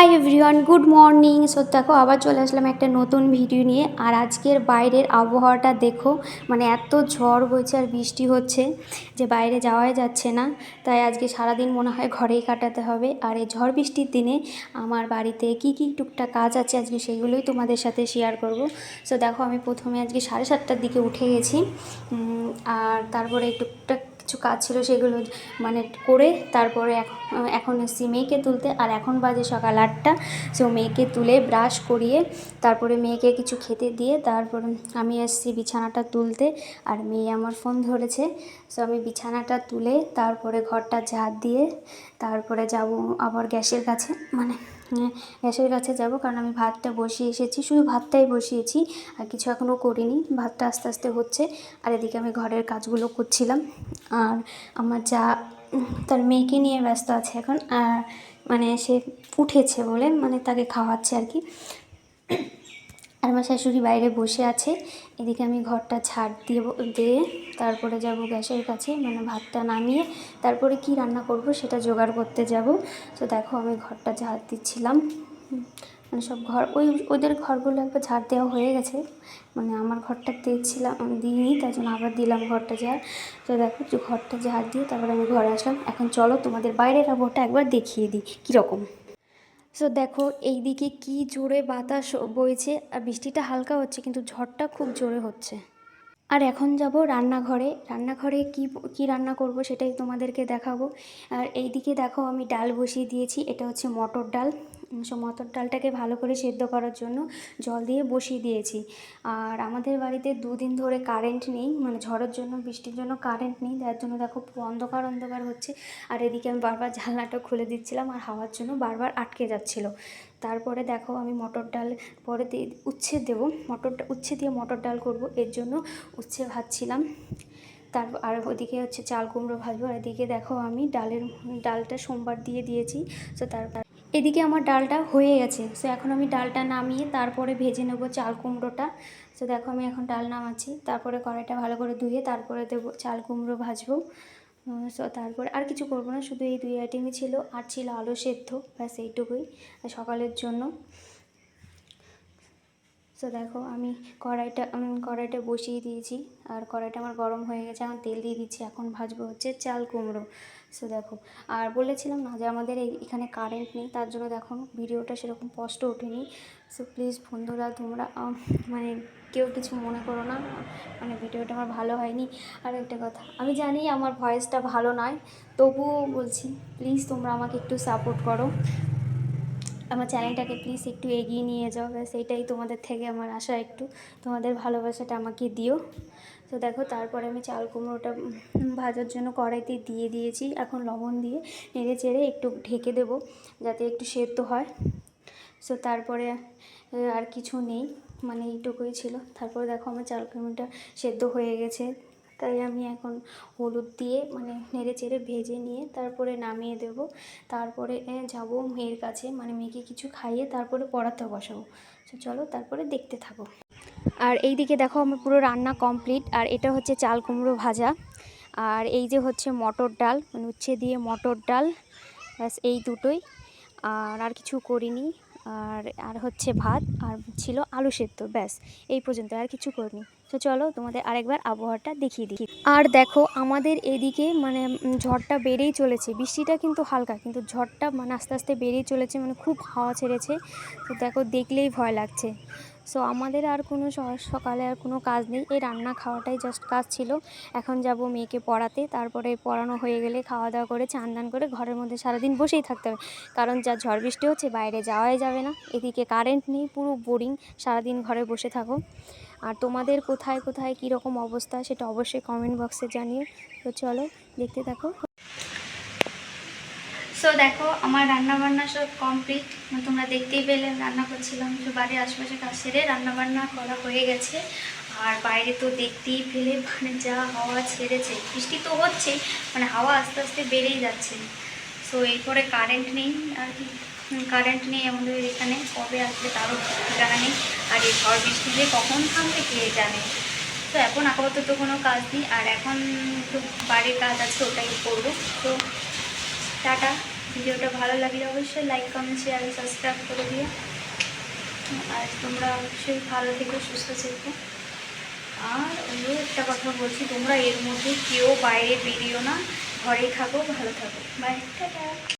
Hi everyone good morning so দেখো, আবার চলে আসলাম একটা নতুন ভিডিও নিয়ে। আর আজকের বাইরের আবহাওয়াটা দেখো মানে এত ঝড় বইছে আর বৃষ্টি হচ্ছে যে বাইরে যাওয়াই যাচ্ছে না। তাই আজকে সারাদিন মনে হয় ঘরেই কাটাতে হবে। আর এই ঝড় বৃষ্টির দিনে আমার বাড়িতে কি কি টুকটাক কাজ আছে আজকে সেগুলোই তোমাদের সাথে শেয়ার করব। সো দেখো, আমি প্রথমে আজকে সাড়ে সাতটার দিকে উঠে গেছি। আর তারপরে টুকটাক কিছু কাজ ছিল সেগুলো মানে করে তারপরে এখ- এখন এসেছি মেয়েকে তুলতে। আর এখন বাজে সকাল আটটা। সো মেয়েকে তুলে ব্রাশ করিয়ে তারপরে মেয়েকে কিছু খেতে দিয়ে তারপরে আমি এসেছি বিছানাটা তুলতে। আর মেয়ে আমার ফোন ধরেছে। সো আমি বিছানাটা তুলে তারপরে ঘরটা ঝাড় দিয়ে তারপরে যাব আবার গ্যাসের কাছে। মানে গ্যাসের কাছে যাব, কারণ আমি ভাতটা বসিয়ে এসেছি। শুধু ভাতটাই বসিয়েছি, আর কিছু এখনও করিনি। ভাতটা আস্তে আস্তে হচ্ছে। আর এদিকে আমি ঘরের কাজগুলো করছিলাম। আর আমার যা, তার মেয়েকে নিয়ে ব্যস্ত আছে এখন। আর মানে সে উঠেছে বলে মানে তাকে খাওয়াচ্ছে আর কি। আর আমার শাশুড়ি বাইরে বসে আছে। এদিকে আমি ঘরটা ছাড় দিয়ে দিয়ে তারপরে যাব গ্যাসের কাছে মানে ভাতটা নামিয়ে তারপরে কি রান্না করব সেটা জোগাড় করতে যাব। তো দেখো আমি ঘরটা ঝাড় দিচ্ছিলাম। মানে সব ঘর, ওই, ওদের ঘরগুলো একবার ঝাড় দেওয়া হয়ে গেছে। মানে আমার ঘরটা দিয়েছিলাম দিইনি, তার জন্য আবার দিলাম ঘরটা ঝাড়। তো দেখো ঘরটা ঝাড় দিয়ে তারপরে আমি ঘরে আসলাম। এখন চলো তোমাদের বাইরের আবহাওয়াটা একবার দেখিয়ে দিই, কীরকম। সো দেখো এই দিকে কি জোরে বাতাস বইছে আর বৃষ্টিটা হালকা হচ্ছে, কিন্তু ঝড়টা খুব জোরে হচ্ছে। আর এখন যাব রান্নাঘরে। রান্নাঘরে কি কি রান্না করব সেটাই তোমাদেরকে দেখাবো। আর এইদিকে দেখো, আমি ডাল বসিয়ে দিয়েছি, এটা হচ্ছে মটর ডাল। মটর ডালটাকে ভালো করে সেদ্ধ করার জন্য জল দিয়ে বসিয়ে দিয়েছি। আর আমাদের বাড়িতে দুদিন ধরে কারেন্ট নেই মানে ঝড়ের জন্য, বৃষ্টির জন্য কারেন্ট নেই, যার জন্য দেখো অন্ধকার অন্ধকার হচ্ছে। আর এদিকে আমি বারবার জানলাটা খুলে দিচ্ছিলাম আর হাওয়ার জন্য বারবার আটকে যাচ্ছিল। তারপরে দেখো আমি মটর ডাল পরে উচ্ছে দেবো মটরটা উচ্ছে দিয়ে মটর ডাল করব, এর জন্য উচ্ছে ভাজছিলাম। তারপর আর ওদিকে হচ্ছে চাল কুমড়ো ভাজবো, আর এদিকে দেখো আমি ডালের, ডালটা সোমবার দিয়ে দিয়েছি। সো তারপর এদিকে আমার ডালটা হয়ে গেছে। সো এখন আমি ডালটা নামিয়ে তারপরে ভেজে নেব চাল কুমড়োটা। সো দেখো আমি এখন ডাল নামাচ্ছি। তারপরে কড়াইটা ভালো করে ধুয়ে তারপরে দেবো চাল কুমড়ো ভাজবো। সো তারপরে আর কিছু করব না। শুধু এই দুই আইটেমই ছিল। আর ছিল আলু সেদ্ধ। ব্যাস এইটুকুই। সকালের জন্য। সো দেখো আমি কড়াইটা কড়াইটা বসিয়ে দিয়েছি। আর কড়াইটা আমার গরম হয়ে গেছে, এখন তেল দিয়ে দিচ্ছি। এখন ভাজবো হচ্ছে চাল কুমড়ো। সো দেখো, আর বলেছিলাম না যে আমাদের এখানে কারেন্ট নেই, তার জন্য দেখো ভিডিওটা সেরকম স্পষ্ট ওঠেনি। সো প্লিজ বন্ধুরা, তোমরা মানে কেউ কিছু মনে করো না মানে ভিডিওটা আমার ভালো হয়নি। আর একটা কথা, আমি জানি আমার ভয়েসটা ভালো নয়, তবুও বলছি প্লিজ তোমরা আমাকে একটু সাপোর্ট করো। আমার চ্যানেলটাকে প্লিজ একটু এগিয়ে নিয়ে যাও, ব্যাস এইটাই তোমাদের থেকে আমার আশা একটু। তোমাদের ভালোবাসাটা আমাকে দিও। তো দেখো, তারপরে আমি চাল কুমড়োটা ভাজার জন্য কড়াইতে দিয়ে দিয়েছি। এখন লবণ দিয়ে নেড়ে চেড়ে একটু ঢেকে দেবো, যাতে একটু সেদ্ধ হয়। সো তারপরে আর কিছু নেই মানে এইটুকুই ছিল। তারপরে দেখো, আমার চাল কুমড়োটা সেদ্ধ হয়ে গেছে। তাই আমি এখন হলুদ দিয়ে মানে নেড়ে চেড়ে ভেজে নিয়ে তারপরে নামিয়ে দেব। তারপরে যাব মেয়ের কাছে মানে মেয়েকে কিছু খাইয়ে তারপরে পড়াতে বসাবো। তো চলো তারপরে দেখতে থাকো। আর এই দিকে দেখো আমার পুরো রান্না কমপ্লিট, আর এটা হচ্ছে চাল কুমড়ো ভাজা। আর এই যে হচ্ছে মটর ডাল মানে উচ্ছে দিয়ে মটর ডাল, ব্যাস এই দুটোই। আর আর কিছু করিনি। আর আর হচ্ছে ভাত আর ছিল আলু সেদ্ধ, ব্যাস। এই পর্যন্ত আর কিছু করিনি। তো চলো তোমাদের আরেকবার আবহাওয়াটা দেখিয়ে দিই। আর দেখো আমাদের এদিকে মানে ঝড়টা বেড়েই চলেছে। বৃষ্টিটা কিন্তু হালকা, কিন্তু ঝড়টা মানে আস্তে আস্তে বেড়েই চলেছে মানে খুব হাওয়া ছেড়েছে। তো দেখো দেখলেই ভয় লাগছে। সো আমাদের আর কোনো সকালে আর কোনো কাজ নেই। এই রান্না খাওয়াটাই জাস্ট কাজ ছিল। এখন যাব মেয়েকে পড়াতে। তারপরে পড়ানো হয়ে গেলে খাওয়া দাওয়া করে, চান দান করে ঘরের মধ্যে সারাদিন বসেই থাকতে হবে। কারণ যা ঝড় বৃষ্টি হচ্ছে, বাইরে যাওয়াই যাবে না। এদিকে কারেন্ট নেই, পুরো বোরিং সারাদিন ঘরে বসে থাকো। আর তোমাদের কোথায় কোথায় কীরকম অবস্থা, সেটা অবশ্যই কমেন্ট বক্সে জানিও। তো চলো, দেখতে থাকো। সো দেখো, আমার রান্না বান্না সব কমপ্লিট তোমরা দেখতেই পেলে, রান্না করছিলাম। তো বাড়ির আশপাশে কাজ সেরে রান্নাবান্না করা হয়ে গেছে। আর বাইরে তো দেখতেই পেলে মানে যা হাওয়া ছেড়েছে। বৃষ্টি তো হচ্ছে মানে হাওয়া আস্তে আস্তে বেড়েই যাচ্ছে। সো এরপরে কারেন্ট নেই, আর কি। কারেন্ট নেই আমাদের এখানে, কবে আসবে তারও জানা নেই। আর এই ঝড় বৃষ্টিতে কখন থামবে কে জানে। তো এখন আপাতত কোনো কাজ নেই, আর এখন একটু বাড়ির কাজ আছে, ওটাই করব। তো টাটা। ভিডিওটা ভালো লাগলে অবশ্যই লাইক কমেন্ট শেয়ার সাবস্ক্রাইব করে দিও। আর তোমরা অবশ্যই ভালো থেকো, সুস্থ থেকো। আর অন্য একটা কথা বলছি, তোমরা এর মধ্যে কেউ বাইরে বেরিও না। ঘরেই থাকো, ভালো থাকো। Bye tata.